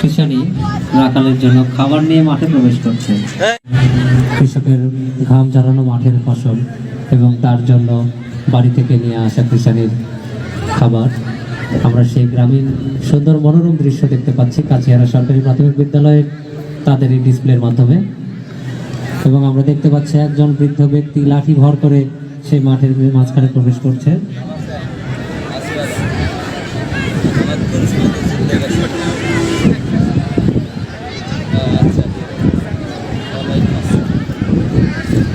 কৃষানি রাখালের জন্য খাবার নিয়ে মাঠে প্রবেশ করছে। কৃষকের ঘাম ঝরানো মাঠের ফসল এবং তার জন্য বাড়ি থেকে নিয়ে আসা কৃষানির খাবার। আমরা সেই গ্রামীণ সুন্দর মনোরম দৃশ্য দেখতে পাচ্ছি। কাছিয়ারা সরকারি প্রাথমিক বিদ্যালয়ের তাদের এই ডিসপ্লের মাধ্যমে। এবং আমরা দেখতে পাচ্ছি একজন বৃদ্ধ ব্যক্তি লাঠি ভর করে সেই মাঠের মাঝখানে প্রবেশ করছে।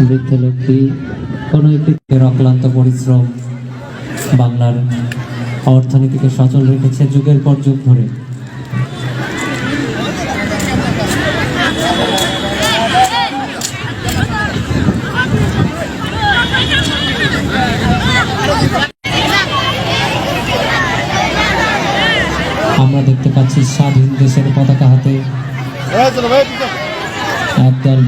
বৃদ্ধ লোকটি কোনো একটি অক্লান্ত পরিশ্রম বাংলার অর্থনীতিকে সচল রেখেছে যুগের পর যুগ ধরে। আমরা দেখতে পাচ্ছি স্বাধীন দেশের পতাকা হাতে। একদল